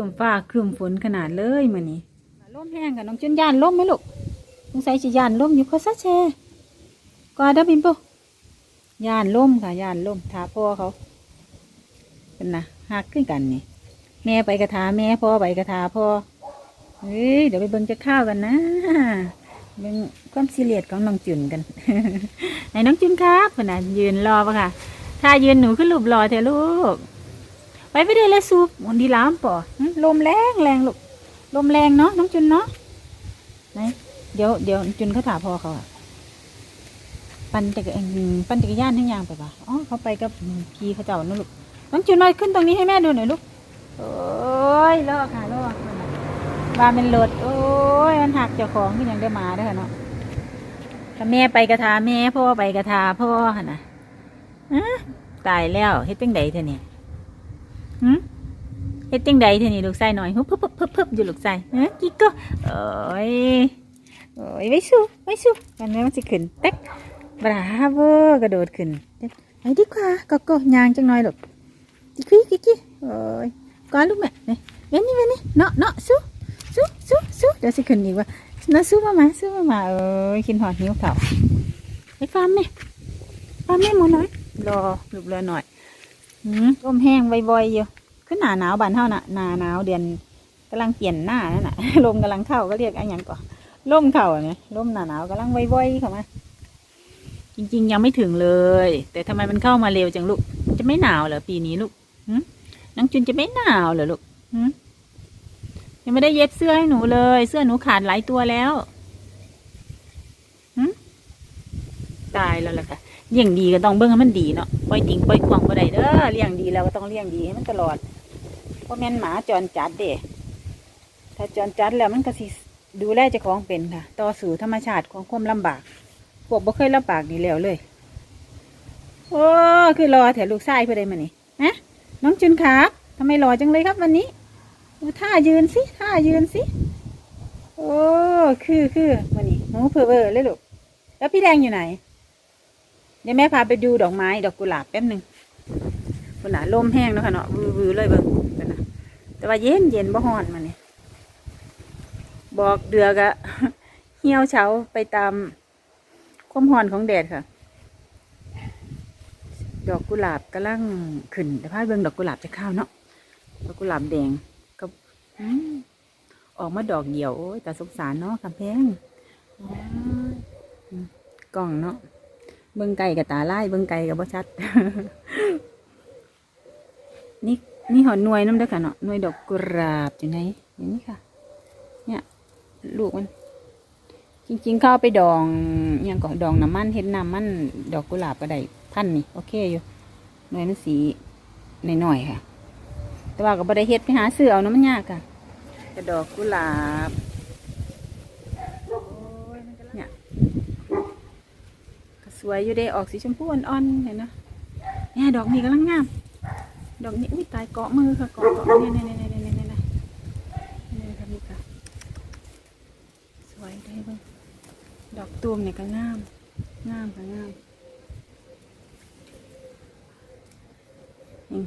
คืมฟ้าคืมฝนขนาดเลยมื้อนี้ล่มแห้งค่ะน้องจุนย่านล่มไหมลูกสงสัยสิย่านล่มอยู่เพราะซะแชก็เด้อบิมโปย่านล่มค่ะย่านล่มทาพ่อเขาเป็นนะหักขึ้นกันนี่แม่ไปกระทาแม่พ่อไปกระทาพ่อเฮ้ยเดี๋ยวไปเบิ่งจะข้าวกันนะเบิ่งความซีเรียสของน้องจุนกันไหนน้องจุนครับคนน่ะยืนรอปะค่ะ ถ้ายืนหนูขึ้นรูปรอเถอะลูก ไปไม่ได้แล้วซูปมันดีล้ามป่อลมแรงแรงลูกลมแรงเนาะน้องจุนเนาะไหนเดี๋ยวเดี๋ยวจุนเขาถามพ่อเขาอะปั่นจักรปั่นจักรยานทั้งยางไปปะอ๋อเขาไปกับพี่เขาเจ้านะลูกน้องจุนมาขึ้นตรงนี้ให้แม่ดูหน่อยลูกโอ้ยลอกค่ะลอกว่าเป็นรถโอ้ยมันหักเจ้าของก็ยังได้มาได้ค่ะเนาะถ้าแม่ไปกระทาแม่พ่อไปกระทาพ่อค่ะนะอะตายแล้วเฮ็ดจังใดเธอเนี่ย หืมเฮ็ดจังใดเธอนี่ลูกไส้หน่อยฮึบพึบพึบพึบพึบอยู่ลูกไส้เฮ้ยกิ๊กก็โอ้ยโอ้ยไว้สู้ไว้สู้กันแม่มันสิขึ้นเต็กบราเวอร์กระโดดขึ้นไปดีกว่าก็ก็ยางจังหน่อยลูกกิ๊กกิ๊กกิ๊กโอ้ยก้อนลูกแม่เนี่ยเว้นนี่เว้นนี่เนาะเนาะสู้สู้สู้สู้เดี๋ยวสิขึ้นอีกว่าเนาะสู้มามาสู้มามาเอ้ยกินหอดนิ้วเขาไปฟาร์มแม่ฟาร์มแม่หมูน้อยรอลูกเรือหน่อย ลมแห้งบ่อยๆอยู่ขึ้นหนาหนาวบานเท่าน่ะหนาหนาวเดือนกำลังเปลี่ยนหน้านั่นน่ะลมกำลังเข้าก็เรียกอะไรอย่างก่อนลมเข้าเนี่ยลมหนาหนาวกำลังบ่อยๆเข้ามาจริง ๆ ยังไม่ถึงเลย แต่ทำไมมันเข้ามาเร็วจังลูก จะไม่หนาวเหรอปีนี้ลูกน้องจุนจะไม่หนาวเหรอลูกยังไม่ได้เย็บเสื้อให้หนูเลย เสื้อหนูขาดหลายตัวแล้วตายแล้วล่ะค่ะ เลี้ยงดีก็ต้องเบิ่งให้มันดีเนาะปล่อยติ่งปล่อยควงบ่ได้เด้อเลี้ยงดีแล้วก็ต้องเลี้ยงดีให้มันตลอดเพราะแม่นหมาจรจัดเด้ถ้าจรจัดแล้วมันก็สิดูแลเจ้าของเป็นค่ะ ต่อสู่ธรรมชาติของความลำบากพวกบ่เคยลำบากนี่แล้วเลย โอ้คือรอแถวลูกชายเพื่อได้มานี่ฮะน้องจุนครับทำไมหล่อจังเลยครับวันนี้ดูท่ายืนสิท่ายืนสิโอ้คือคือวันนี้หนูเพอเวอร์เลยลูกแล้วพี่แดงอยู่ไหน เดี๋ยวแม่พาไปดูดอกไม้ ดอกกุหลาบแป๊บหนึ่งคุณน่ะลมแห้งแล้วค่ะเนาะวือๆเลยเบิ่งเบิ่งนะแต่ว่าเย็นเย็นบ่ฮ้อนมาเนี่ยบอกเดือกะเหี่ยวเฉาไปตามความร้อนของแดดค่ะ ดอกกุหลาบกำลังขึ้นแต่พาเบิ่งดอกกุหลาบจะข้าวเนาะดอกกุหลาบแดงก็อออกมาดอกเดี่ยวโอ้ยแต่สงสารเนาะคำแพงกล่องเนาะ เบิ่งไก่กับตาไล่เบิ่งไก่กับบ่ชัด นี่นี่หอหน่วยน้ำเด้อค่ะเนาะหนวยดอกกุหลาบอยู่ไหนอย่างนี้ค่ะ เนี่ย ลูกมัน จริงๆเข้าไปดองอหยังก่อนดองน้ำมันเห็ดน้ำมัน ดอกกุหลาบก็ได้พันนี่โอเคอยู่หน่วยมันสีหน่อยๆค่ะ แต่ว่าก็บ่ได้เฮ็ดไปหาซื้อเอานาะมันยากค่ะกระดอกกุหลาบเนี่ยก็ สวยอยู่เด้ออกสีชมพูอ่อนๆเห็นนะเนี่ยดอกนี้กำลังงาม ดอกนี้อุ้ยตายเกาะมือค่ะเกาะเกาะเนี่ยเนี่ยเนี่ยเนี่ยเนี่ยเนี่ยเนี่ยค่ะนี่ค่ะสวยได้บ้างดอกตูมเนี่ยก็งามงามค่ะงาม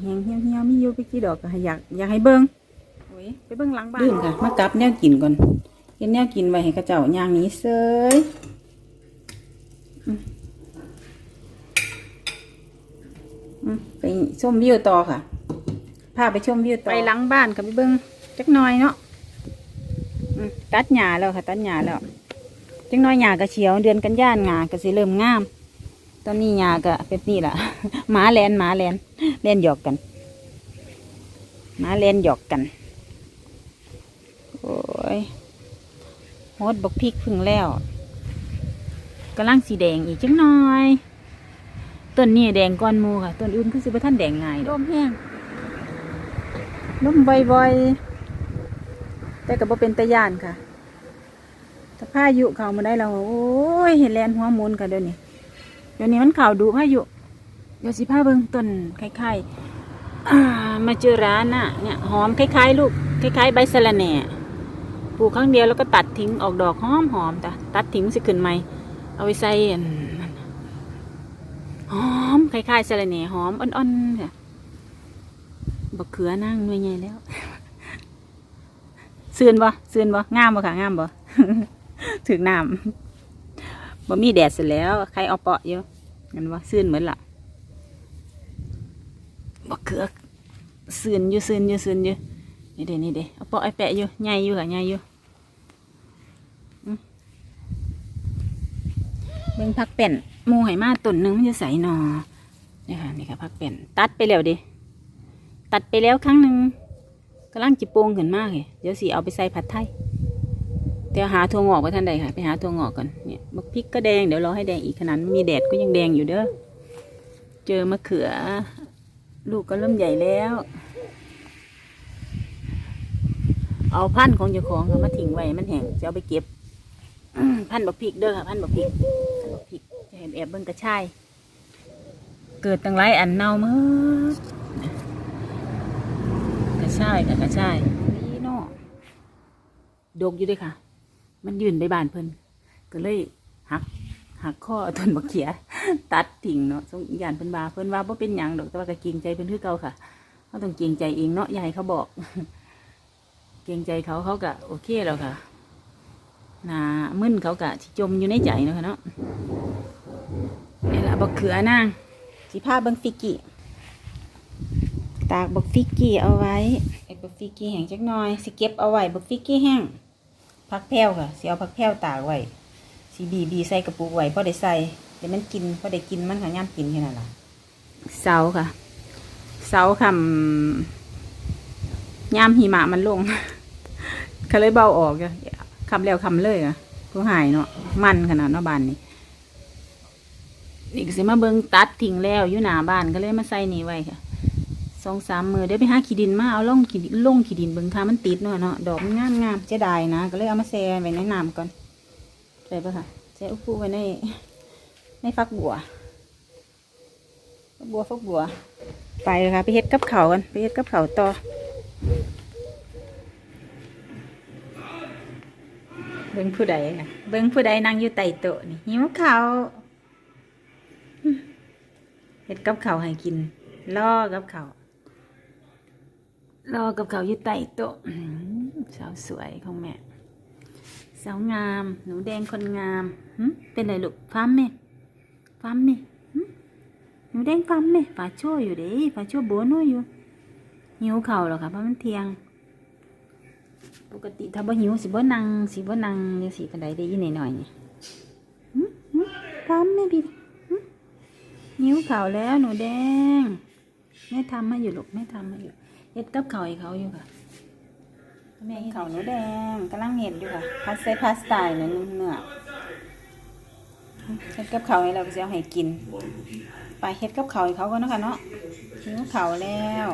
แหงๆเหี่ยวเหี่ยวๆมีอยู่ไปกี่ดอกก็อยากอยากให้เบิ้งโอ้ยไปเบิ้งหลังบ้านดื่มค่ะ มากับแนวกินก่อนเห็นแนวกินไว้ให้กระเจ้าย่างนี้เซยอืม อืมไปชมวิวต่อค่ะ พาไปชมวิวต่อ ไปหลังบ้านกับไปเบิ้งจักหน่อยเนาะอืมตัดหญ้าแล้วค่ะ ตัดหญ้าแล้ว จังน้อยหญ้าก็เขียว เดือนกันยานหญ้าก็สิเริ่มงาม ตอนนี้หญ้าก็เป็นนี่ล่ะ หมาแลนหมาแลนแลนหยอกกันหมาแลนหยอกกัน โอ้ยโหดบกพริกพึ่งแล้วกำลังสีแดงอีกจังน้อย ต้นนี้แดงก้อนมูค่ะ ต้นอื่นคือสิบท่านแดงง่ายร่มแห้งร่มบ่อยๆ แต่ก็บ่เป็นตะยานค่ะถ้าพายุเข้ามาได้เราโอ้ยเห็นแลนหัวมุนกันเดี๋ยวนี้ เดี๋ยวนี้มันเข่าดูพายุ เดี๋ยวสิพาเบิ่งต้นคล้ายๆมาเจอร้านน่ะเนี่ยหอมคล้ายๆ ลูกคล้ายๆ ใบสะระแหน่ปลูกครั้งเดียวแล้วก็ตัดทิ้งออกดอกหอมหอมๆจ้ะตัดทิ้งสิขึ้นใหม่เอาไปใส่ หอมคล้ายๆสะระแหน่หอมอ่อนๆค่ะบักเขือนั่งหน่วยใหญ่แล้วเสื่อนบ่เสื่อนบ่งามบ่ค่ะงามบ่ถึงน้ำบ่มีแดดเสร็จแล้วใครเอาเปาะอยู่งั้นว่าเสื่อนเหมือนล่ะบ่เขือกเสื่อนอยู่เสื่อนอยู่เสื่อนอยู่นี่เด้นี่เด้เอาเปาะไอแปะอยู่ใหญ่อยู่ค่ะใหญ่อยู่เบิ่งพักเป็น มูไหมาต้นหนึงมันจะใสหนอนี่ค่ะนี่ค่ะพักเป็นตัดไปแล้วเดิตัดไปแล้วครั้งหนึ่งกำลังจิโปงขึ้นมากเลยเดี๋ยวสิเอาไปใส่ผัดไทยเดี๋ยวหาถั่วงอกไปท่านใดค่ะ ไปหาถั่วงอกก่อนเนี่ยบักพริกก็แดงเดี๋ยวรอให้แดงอีกขนาดมีแดดก็ยังแดงอยู่เด้อเจอมะเขือ ลูกก็เริ่มใหญ่แล้ว เอาพันธุ์ของเจ้าของมาทิ้งไว้มันแห้งจะเอาไปเก็บพันธุ์บักพริกเด้อค่ะพันธุ์บักพริก พันธุ์บักพริกจะเห็นแอบเบิ่งกระชาย เกิดตั้งหลายอันเน่าเมื่อกระชายกับกระชายนี่เนาะดกอยู่เด้วยค่ะ มันยืนไปบานเพิ่นก็เลยหักหักข้อต้นบักเขีย ตัดทิ้งเนาะสงยานเพิ่นว่าเพิ่นว่าบ่เป็นหยังดอกแต่ว่าก็เกรงใจเพิ่นคือเก่าค่ะเขาต้องเกรงใจเองเนาะยายเขาบอก เกรงใจเขาเขาก็โอเคแล้วค่ะหนามึนเขาก็สิจมอยู่ในใจเนาะค่ะเนาะนี่ละ บักเขือนางสิพาเบิ่งฟิกกี้ตากบักฟิกกี้เอาไว้ไอ้บักฟิกกี้แห้งจักหน่อยสิเก็บเอาไว้บักฟิกกี้แห้งพักแพ้วค่ะสิเอาพักแพ้วตากไว้สิบีบีใส่กระปุกไว้พอได้ใส่เดี๋ยวมันกินพอได้กินมันค่ะย่ามกินแค่นั้นล่ะเสาค่ะ เสาคำย่ามหิมะมันลงก็เลยเบาออกจ้ะคำแล้วคำเลยอะผู้หายเนาะมันขนาดเนาะบ้านนี้ นี่ก็สิมาเบิงตัดทิ้งแล้วอยู่หน้าบ้านก็เลยมาใส่นี่ไว้ค่ะสองสามมือเดี๋ยวไปหาขี้ดินมาเอาล่องขี้ดินลงขี้ดินเบิ่งค่ะมันติดเนาะเนาะดอกมันงามงามเจะได้นะ ก็เลยเอามาแช่ไว้ในน้ำก่อนใช่ปะค่ะแช่อุปุไว้ในในฟักบัวฟักบัวฟักบัว ไปเลยค่ะไปเฮ็ดกับเขากันไปเฮ็ดกับเขาต่อเบิ่งผู้ใดเบิ่งผู้ใดนั่งอยู่ใต้โต๊ะนี่หิวข้าวอืม เฮ็ดกับเขาวให้กินล่อกับเขาวรอกับเขาอยู่ใต้โต๊ะสาวสวยของแม่สาวงาม หนูแดงคนงามเป็นไรลูกฟัมไหมฟัมไหมหึหนูแดงฟัมไหมฝาชั่วอยู่เด้ฝาชั่วโบนัวอยู่หิวเข่าวหรอคะเพราะมันเที่ยง ปกติถ้าบ่หิวสิบ่นั่งสิบ่นั่งยังสิกันไดได้ยินหน่อยๆนี่หึหึฟัมไหมพี่ หิ้วเข่าวแล้วหนูแดงแม่ทำมาอยู่ลูกแม่ทำมาอยู่เฮ็ดกับเขาให้เขาอยู่ค่ะแม่เขาหนูแดงกำลังเห็ดอยู่ค่ะพาสเซพาสต้าเนื้อเนื้อเฮ็ดกับเขาให้เราก็จะเอาให้กิน ไปเฮ็ดกับเขาให้เขาก็นาะค่ะเนาะหิ้วเขาวแล้ว